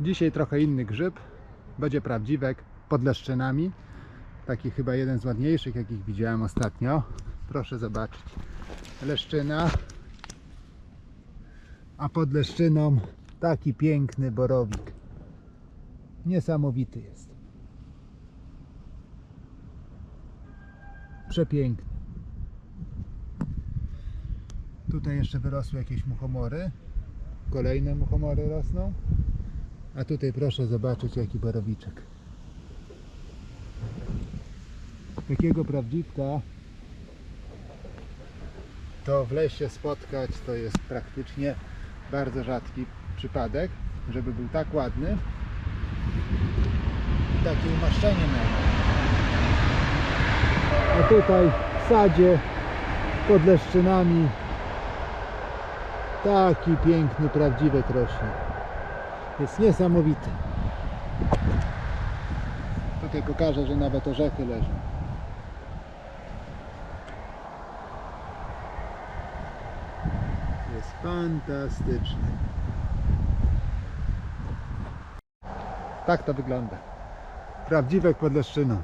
Dzisiaj trochę inny grzyb. Będzie prawdziwek pod leszczynami. Taki chyba jeden z ładniejszych, jakich widziałem ostatnio. Proszę zobaczyć. Leszczyna. A pod leszczyną taki piękny borowik. Niesamowity jest. Przepiękny. Tutaj jeszcze wyrosły jakieś muchomory. Kolejne muchomory rosną. A tutaj proszę zobaczyć jaki borowiczek. Takiego prawdziwka to w lesie spotkać to jest praktycznie bardzo rzadki przypadek, żeby był tak ładny i takie umaszczenie miał. A tutaj w sadzie pod leszczynami taki piękny prawdziwek rośnie. Jest niesamowity. Tutaj pokażę, że nawet orzechy leżą. Jest fantastyczny. Tak to wygląda. Prawdziwek pod leszczyną.